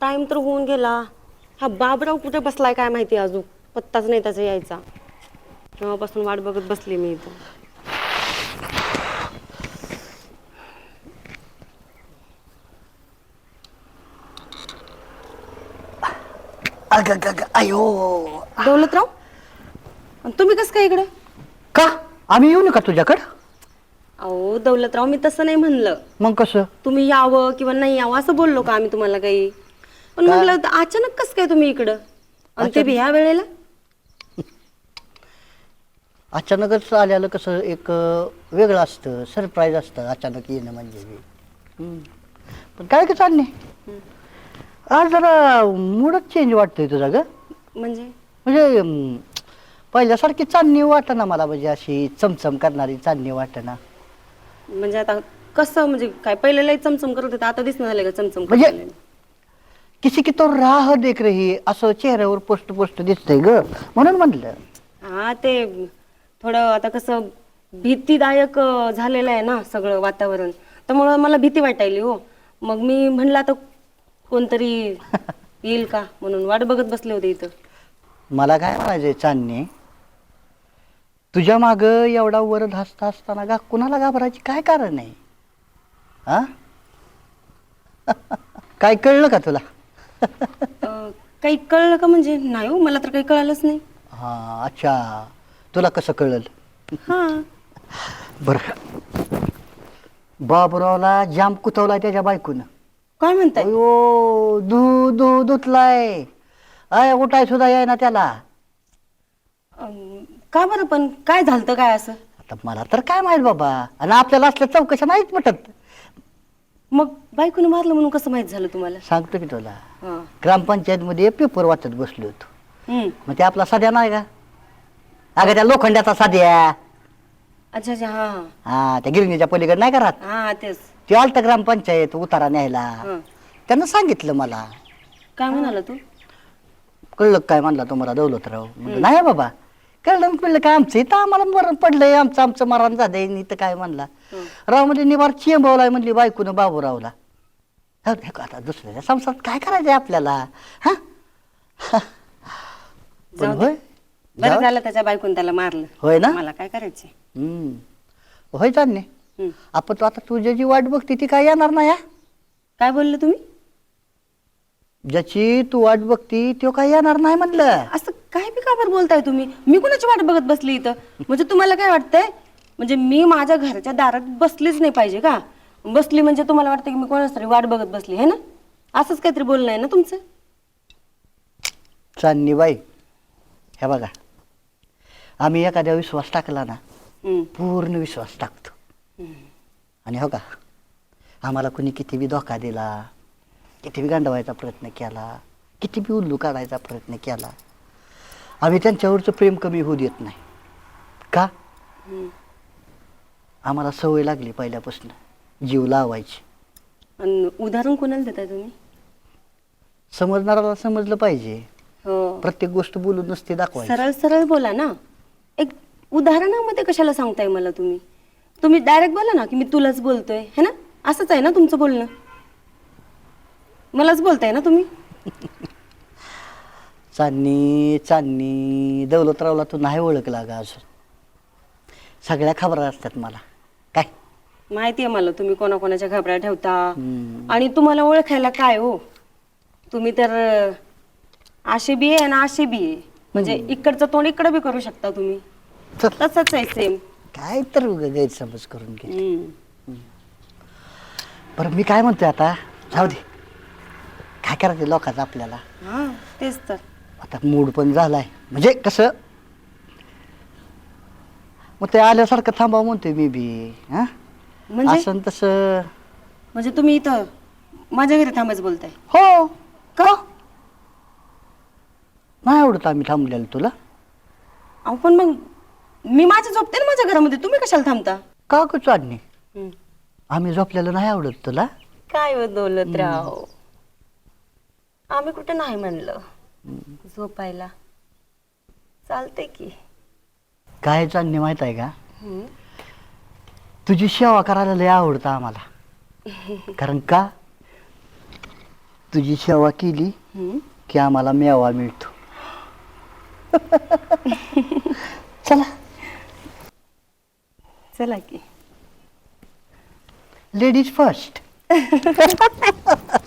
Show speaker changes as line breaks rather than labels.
Time तर होऊन गेला. हा बाबराव कुठे बसलाय काय माहिती अजून? पत्ताच नाही त्याचा यायचा. तेव्हापासून वाट बघत बसली मी इथं.
अग अयो.
दौलतराव आणि तुम्ही कसं काय इकडे?
का? आम्ही येऊ नका तुझ्याकडं?
अहो दौलतराव मी तसं नाही म्हणलं.
मग कसं?
तुम्ही यावं किंवा नाही यावं असं बोललो का आम्ही तुम्हाला काही? पण म्हटलं अचानक कसं काय तुम्ही इकडं? आणि ते बी ह्या वेळेला?
अचानकच आलेलं कसं एक अं, वेगळं असतं सरप्राईज असतं अचानक येणं म्हणजे बी. हम्म. पण काय का चालणे आज जरा मूडच चेंज वाटतोय तुझा ग.
म्हणजे?
म्हणजे अं, पहिल्यासारखी चांदणी वाटेना मला म्हणजे अशी चमचम करणारी चांदणी वाटेना.
म्हणजे आता कसं म्हणजे काय पहिले लई चमचम करत होते आता दिसणं झालं का चमचम
म्हणजे-? किसी की तो राह देख रही असं चेहऱ्यावर पोस्ट पोस्ट दिसतंय ग. म्हणून म्हटलं
हा ते थोडं आता कसं भीतीदायक अं, झालेलं आहे ना सगळं वातावरण. त्यामुळं मला भीती वाटायली हो. मग मी म्हणलं आता कोणतरी येईल का म्हणून? वाट बघत बसले होते इथं.
मला काय म्हणायचंय चांदणे? तुझ्या माग एवढा वरद हसता असताना गा कुणाला घाबरायची? काय कारण आहे? हा? काय कळलं का तुला?
अं, काही कळलं का म्हणजे? नाही हो मला तर काही कळालंच नाही.
हा अच्छा. तुला कसं कळलं?
हा.
बर. बाबुरावला जाम कुतवलाय त्याच्या बायकून.
काय म्हणताय?
अयो दू दू दुतलाय. अय उठाय सुद्धा याय ना त्याला.
अं, का बरं पण? काय झालं काय असं?
आता मला तर काय माहीत बाबा. आणि आपल्याला असल्या चौकशा नाहीच पटत.
मग बायकोने मारलं म्हणून कसं माहीत झालं तुम्हाला?
सांगतो की तुला.
हा.
ग्रामपंचायतमध्ये पेपर वाचत बसलो होतो
हम्म.
मग ते आपला साध्या नाही का? अगं त्या लोखंडाचा साध्या.
अच्छा अच्छा हा हा.
हा त्या गिरणीच्या पलीकडे नाही का राहत?
हा तेच.
ते आलतं ग्रामपंचायत उतारा न्यायला.
हा.
त्यानं सांगितलं मला.
काय म्हणाला तू?
कळलं काय म्हणला तुम्हाला दौलतराव? म्हणलं नाही बाबा. कळलं म्हणलं काय आमचं? इथं आम्हाला मरण पडलंय आमचं आमचं मरण झालंय इथं काय म्हणला? राव म्हणजे निवार चिंबवलाय म्हणली बायकोनं बाबूरावला. जाऊ दे, आता दुसऱ्याच्या संसारात काय करायचंय आपल्याला? हा? पण
जाऊ दे.
होय?
बरं
जाऊ.
झालं त्याच्या बायकोने त्याला मारलं.
होय ना?
मला काय करायचंय?
हम्म. होय चालणे
हम्म.
आपण तो आता तुझ्या जी वाट बघते ती काय येणार नाही हा?
काय बोलले तुम्ही?
ज्याची तू वाट बघती तो काय येणार नाही म्हणलं.
असं काय बी का बरं बोलताय तुम्ही? मी कुणाची वाट बघत बसली इथं? म्हणजे तुम्हाला काय वाटतंय? म्हणजे मी माझ्या घरच्या दारात बसलीच नाही पाहिजे का? बसली म्हणजे तुम्हाला वाटतं की मी कोणाच तरी वाट बघत बसली है ना? असंच काहीतरी बोलणं आहे ना तुमचं?
चांदणी बाई हे बघा. आम्ही एखाद्या विश्वास टाकला ना
हम्म.
पूर्ण विश्वास टाकतो. आणि हो का? आम्हाला कुणी किती बी धोका दिला किती बी गांडवायचा प्रयत्न केला किती बी उल्लू काढायचा प्रयत्न केला आम्ही त्यांच्यावरचं प्रेम कमी होऊ देत नाही. का. आम्हाला सवय लागली पहिल्यापासून. जीव लावायची.
आणि उदाहरण कोणाला देताय तुम्ही?
समजणाऱ्याला समजलं पाहिजे.
हो.
प्रत्येक गोष्ट बोलून नसते दाखवायची.
सरळ सरळ बोला ना. एक उदाहरणामध्ये कशाला सांगताय मला तुम्ही? तुम्ही डायरेक्ट बोला ना की मी तुलाच बोलतोय है ना? असंच आहे ना तुमचं बोलणं? मलाच बोलताय ना तुम्ही?
चांदणी चांदणी दौलतरावला तू नाही ओळखला का अजून. सगळ्या खबरा असतात मला.
माहिती आहे मला तुम्ही कोणाकोणाच्या घाबऱ्या ठेवता.
हम्म.
आणि तुम्हाला ओळखायला काय हो? तुम्ही तर अं, आशे बी आहे आणि आशे बी आहे. म्हणजे इकडचं तोंड इकडं बी करू शकता तुम्ही.
चल.
तसंच आहे सेम
काय तर उगा गैरसमज करून घे बरं मी काय म्हणतोय आता? जाऊ दे. काय करायचं लोकांचं आपल्याला?
हा तेच तर.
आता मूड पण झालाय. म्हणजे कसं? मग ते आल्यासारखं थांबावं म्हणतोय मी बी हा?
म्हणजे?
असं तसं.
म्हणजे तुम्ही इथं माझ्या घरी थांबायचं बोलताय?
हो. का? नाही आवडत आम्ही थांबलेलं तुला.
अहो पण मग मी माझ्या झोपते ना माझ्या घरामध्ये. तुम्ही कशाला थांबता?
का ग चाडणी आम्ही झोपलेलं नाही आवडत तुला.
काय हो दौलतराव आम्ही कुठे नाही म्हणलं. झोपायला. चालते की.
काय चांदणी माहीत आहे का? तुझी सेवा करायला लय आवडतं आम्हाला. कारण का? तुझी सेवा केली. की आम्हाला मेवा मिळतो. चला.
चला की.
Ladies first